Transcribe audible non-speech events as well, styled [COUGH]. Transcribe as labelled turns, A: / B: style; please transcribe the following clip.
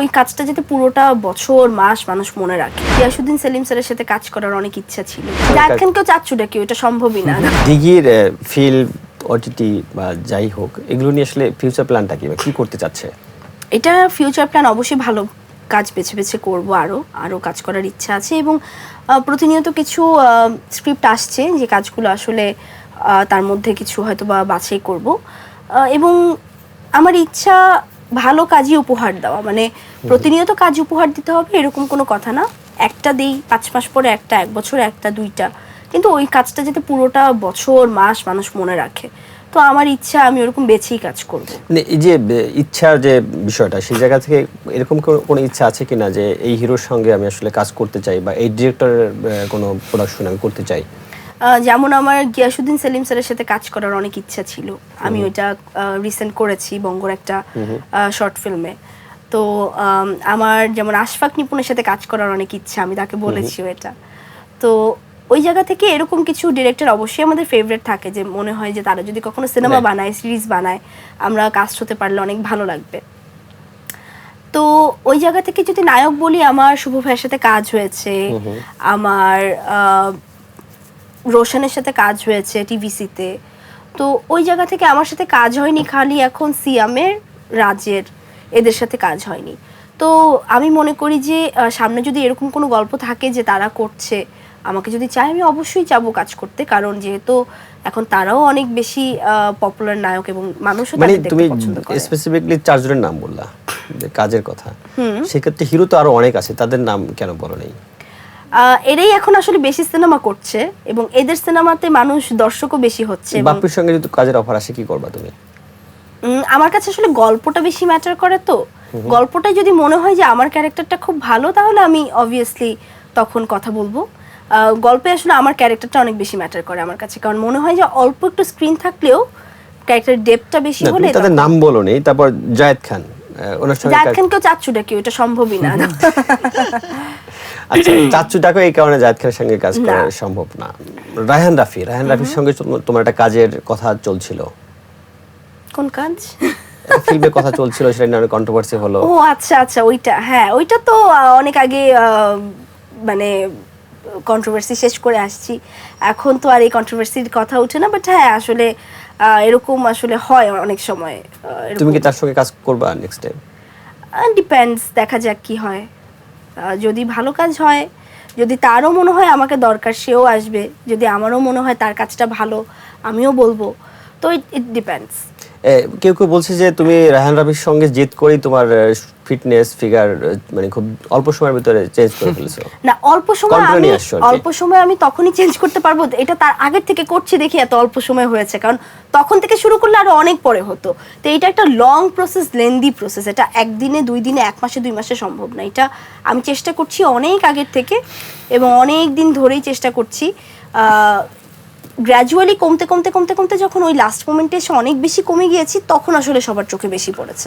A: ওই কাজটা যাতে পুরোটা বছর মাস মানুষ মনে রাখে। গিয়াসুদ্দিন সেলিম স্যারের সাথে কাজ করার অনেক ইচ্ছা ছিল। জাহিদ খানকেও চাচ্ছু ডাকি ওটা সম্ভবই না।
B: দিঘির ফিল ওটিটি বা যাই হোক এগুলো নিয়ে আসলে ফিউচার প্ল্যানটা কি বা কি করতে চাচ্ছে?
A: এটা ফিউচার প্ল্যান অবশ্যই ভালো কাজ বেছে বেছে করব আরও আরও কাজ করার ইচ্ছা আছে এবং প্রতিনিয়ত কিছু স্ক্রিপ্ট আসছে যে কাজগুলো আসলে তার মধ্যে কিছু হয়তো বা বাছাই করব। এবং আমার ইচ্ছা ভালো কাজই উপহার দেওয়া। মানে প্রতিনিয়ত কাজ উপহার দিতে হবে এরকম কোনো কথা না। একটা দিই পাঁচ মাস পরে একটা এক বছরে একটা দুইটা। কিন্তু ওই কাজটা যাতে পুরোটা বছর মাস মানুষ মনে রাখে। তো আমার ইচ্ছা আমি ওরকম বেছেই কাজ করব।
B: মানে এই যে ইচ্ছার যে বিষয়টা সেই জায়গা থেকে এরকম কোনো- ইচ্ছা আছে কিনা যে এই হিরোর সঙ্গে আমি আসলে কাজ করতে চাই বা এই ডিরেক্টরের কোনো প্রোডাকশন আমি করতে চাই?
A: যেমন আমার গিয়াসুদ্দিন সেলিম স্যারের সাথে কাজ করার অনেক ইচ্ছা ছিল। আমি ওইটা রিসেন্ট করেছি বঙ্গর একটা শর্ট ফিল্মে তো আমার যেমন আশফাক নিপুণের সাথে কাজ করার অনেক ইচ্ছা আমি তাকে বলেছি এটা। তো ওই জায়গা থেকে এরকম কিছু ডিরেক্টর অবশ্যই আমাদের ফেভারিট থাকে যে মনে হয় যে তারা যদি কখনো সিনেমা বানায় সিরিজ বানায় আমরা কাস্ট হতে পারলে অনেক ভালো লাগবে। তো ওই জায়গা থেকে যদি নায়ক বলি আমার শুভ ভাইয়ের সাথে কাজ হয়েছে। আমার রোশনের সাথে কাজ হয়েছে টিভিসিতে। তো ওই জায়গা থেকে আমার সাথে কাজ হয়নি খালি এখন সিয়ামের রাজের এদের সাথে কাজ হয়নি। তো আমি মনে করি যে সামনে যদি এরকম কোনো গল্প থাকে যে তারা করছে আমাকে যদি চায় আমি অবশ্যই যাব কাজ করতে কারণ যেহেতু এখন তারাও অনেক বেশি পপুলার নায়ক এবং মানুষও
B: মানে
A: তাদের দেখতে পছন্দ করে।
B: স্পেসিফিকলি চারজনের নাম বললা যে কাজের কথা। সেক্ষেত্রে হিরো তো আরও অনেক আছে তাদের নাম কেন বলো নেই?
A: এরাই এখন আসলে বেশি সিনেমা করছে এবং এদের সিনেমাতে মানুষ দর্শকও বেশি হচ্ছে
B: বাপ্পির সঙ্গে যদি কাজের অফার আসে কি করবা তুমি?
A: আমার কাছে আসলে গল্পটা বেশি ম্যাটার করে তো। গল্পটাই যদি মনে হয় যে আমার ক্যারেক্টারটা খুব ভালো তাহলে আমি অবভিয়াসলি তখন কথা বলব। গল্পে আসলে আমার ক্যারেক্টারটা অনেক বেশি ম্যাটার করে আমার কাছে। কারণ মনে হয় যে অল্প একটু স্ক্রিন থাকলেও ক্যারেক্টার ডেপটা বেশি হলে
B: তাদের নাম বলো নেই তারপর জায়েদ খান ওনার সঙ্গে
A: জায়দ খানকেও চাচ্ছু ডাকি ওটা সম্ভবই না। [LAUGHS]
B: আচ্ছা [CLEARS THROAT] চাচ্চু এই কারণে খানের সঙ্গে কাজ করা সম্ভব না। রায়হান রাফি রায়হান রাফির সঙ্গে তোমার একটা কাজের কথা চলছিল।
A: কোন কাজ?
B: ফিল্মের কথা চলছিল সেটা নিয়ে অনেক কন্ট্রোভার্সি হলো।
A: ও আচ্ছা আচ্ছা ওইটা হ্যাঁ ওইটা তো অনেক আগে মানে কন্ট্রোভার্সি শেষ করে আসছি। এখন তো আর এই কন্ট্রোভার্সির কথা ওঠে না বাট হ্যাঁ আসলে এরকম আসলে হয় অনেক সময়
B: তুমি কি তার সঙ্গে কাজ করবা নেক্সট টাইম
A: ডিপেন্ডস দেখা যাক কি হয়। যদি ভালো কাজ হয়, যদি তারও মনে হয় আমাকে দরকার, সেও আসবে। যদি আমারও মনে হয় তার কাজটা ভালো, আমিও বলব। তো ইট ইট ডিপেন্ডস
B: কেউ কেউ বলছে যে তুমি রায়হান রাফির সঙ্গে জেদ করেই তোমার ফিটনেস ফিগার মানে খুব অল্প সময়ের ভিতরে চেঞ্জ করে ফেলেছো। [LAUGHS]
A: না অল্প সময় আমি। অল্প সময় আমি তখনই চেঞ্জ করতে পারব এটা তার আগের থেকে করছি দেখি এত অল্প সময় হয়েছে কারণ তখন থেকে শুরু করলে আরও অনেক পরে হতো। তো এটা একটা লং প্রসেস লেন্দি প্রসেস এটা একদিনে দুই দিনে এক মাসে দুই মাসে সম্ভব না। এটা আমি চেষ্টা করছি অনেক আগের থেকে এবং অনেক দিন ধরেই চেষ্টা করছি গ্র্যাজুয়ালি কমতে কমতে কমতে কমতে যখন ওই লাস্ট মোমেন্টে এসে অনেক বেশি কমে গিয়েছি, তখন আসলে সবার চোখে বেশি পড়েছে।